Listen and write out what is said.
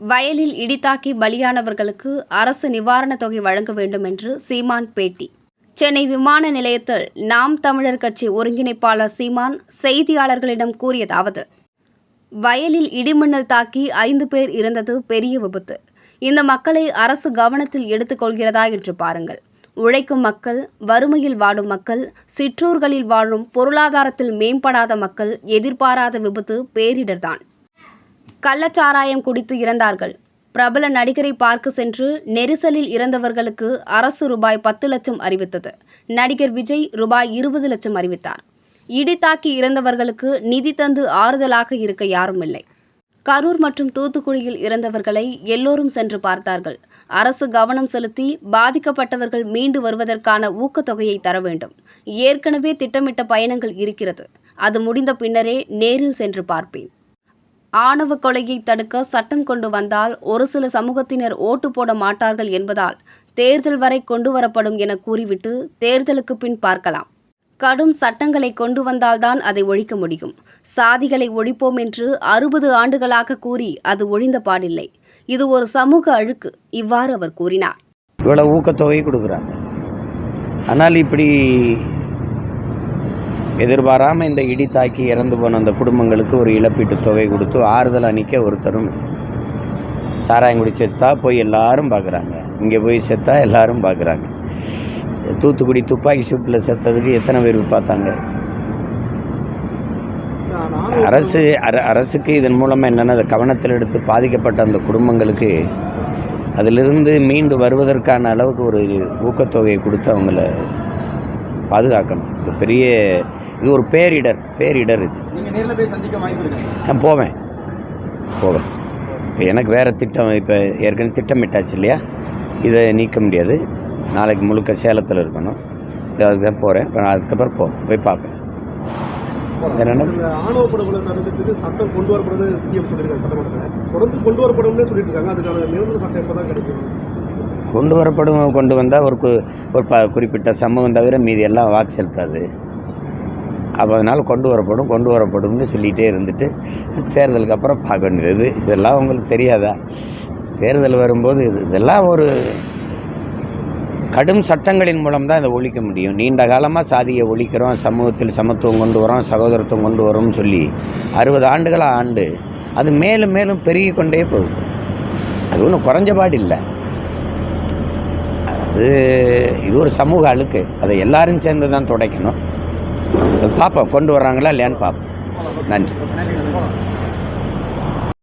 வயலில் இடித்தாக்கி பலியானவர்களுக்கு அரசு நிவாரணத் தொகை வழங்க வேண்டும் என்று சீமான் பேட்டி. சென்னை விமான நிலையத்தில் நாம் தமிழர் கட்சி ஒருங்கிணைப்பாளர் சீமான் செய்தியாளர்களிடம் கூறியதாவது வயலில் இடிமின்னல் தாக்கி ஐந்து பேர் இருந்தது பெரிய விபத்து. இந்த மக்களை அரசு கவனத்தில் எடுத்துக்கொள்கிறதா என்று பாருங்கள். உழைக்கும் மக்கள் வறுமையில் வாடும் மக்கள் சிற்றூர்களில் வாழும் பொருளாதாரத்தில் மேம்படாத மக்கள் எதிர்பாராத விபத்து பேரிடர்தான். கள்ளச்சாராயம் குடித்து இறந்தார்கள். பிரபல நடிகரை பார்க்க சென்று நெரிசலில் இறந்தவர்களுக்கு அரசு ரூபாய் பத்து லட்சம் அறிவித்தது. நடிகர் விஜய் ரூபாய் இருபது லட்சம் அறிவித்தார். இடி தாக்கி இறந்தவர்களுக்கு நிதி தந்து ஆறுதலாக இருக்க யாரும் இல்லை. கரூர் மற்றும் தூத்துக்குடியில் இறந்தவர்களை எல்லோரும் சென்று பார்த்தார்கள். அரசு கவனம் செலுத்தி பாதிக்கப்பட்டவர்கள் மீண்டு வருவதற்கான ஊக்கத்தொகையை தர வேண்டும். ஏற்கனவே திட்டமிட்ட பயணங்கள் இருக்கிறது. அது முடிந்த பின்னரே நேரில் சென்று பார்ப்பேன். ஆணவ கொலையை தடுக்க சட்டம் கொண்டு வந்தால் ஒரு சில சமூகத்தினர் ஓட்டு போட மாட்டார்கள் என்பதால் தேர்தல் வரை கொண்டு வரப்படும் என கூறிவிட்டு தேர்தலுக்கு பின் பார்க்கலாம். கடும் சட்டங்களை கொண்டு வந்தால்தான் அதை ஒழிக்க முடியும். சாதிகளை ஒழிப்போம் என்று அறுபது ஆண்டுகளாக கூறி அது ஒழிந்த பாடில்லை. இது ஒரு சமூக அழுக்கு இவ்வாறு அவர் கூறினார். இவ்வளவு ஊக்கத்தொகை கொடுக்குறாங்க. ஆனால் இப்படி எதிர்பாராமல் இந்த இடி தாக்கி இறந்து போன அந்த குடும்பங்களுக்கு ஒரு இழப்பீட்டுத் தொகை கொடுத்து ஆறுதல் அணிக்க ஒருத்தரும் சாராயங்குடி செத்தா போய் எல்லாரும் பார்க்குறாங்க இங்கே போய் செத்தா எல்லாரும் பார்க்குறாங்க தூத்துக்குடி துப்பாக்கி சூட்டில் செத்ததுக்கு எத்தனை பேர் பார்த்தாங்க? அரசு அர அரசுக்கு இதன் மூலமாக என்னென்ன அதை கவனத்தில் எடுத்து பாதிக்கப்பட்ட அந்த குடும்பங்களுக்கு அதிலிருந்து மீண்டு வருவதற்கான அளவுக்கு ஒரு ஊக்கத்தொகையை கொடுத்து அவங்கள பாதுகாக்கணும். பெரிய இது ஒரு பேரிடர் பேரிடர் இது. போவேன். போவேன். இப்போ எனக்கு வேறு திட்டம் இப்போ ஏற்கனவே திட்டமிட்டாச்சு இல்லையா? இதை நீக்க முடியாது. நாளைக்கு முழுக்க சேலத்தில் இருக்கணும். இப்போ அதுக்கு தான் போகிறேன் இப்போ நான் அதுக்கப்புறம் போ போய் பார்ப்பேன். சட்டம் கொண்டு தொடர்ந்து கொண்டு வரப்படும்னு சொல்லிட்டு இருக்காங்க அதுக்கான நிரந்தர சட்டம் எப்போ தான் கிடைக்கும் கொண்டு வரப்படும் கொண்டு வந்தால் ஒரு ஒரு குறிப்பிட்ட சமூகம் தவிர மீதி எல்லாம் வாக்கு செலுத்தாது. அப்போ அதனால் கொண்டு வரப்படும் கொண்டு வரப்படும்னு சொல்லிகிட்டே இருந்துட்டு தேர்தலுக்கு அப்புறம் பார்க்க வேண்டியது. இதெல்லாம் உங்களுக்கு தெரியாதா? தேர்தல் வரும்போது இது இதெல்லாம் ஒரு கடும் சட்டங்களின் மூலம் தான் இதை ஒழிக்க முடியும். நீண்ட காலமாக சாதியை ஒழிக்கிறோம் சமூகத்தில் சமத்துவம் கொண்டு வரோம் சகோதரத்துவம் கொண்டு வரோம்னு சொல்லி அறுபது ஆண்டுகளாக ஆண்டு அது மேலும் மேலும் பெருகி கொண்டே போகுது. அது ஒன்றும் குறைஞ்சபாடு இல்லை. அது இது ஒரு சமூக அழுக்கு. அதை எல்லாரும் சேர்ந்து தான் துடைக்கணும். பார்ப்போம் கொண்டு வர்றாங்களா இல்லையான்னு பார்ப்போம் நன்றி நன்றி.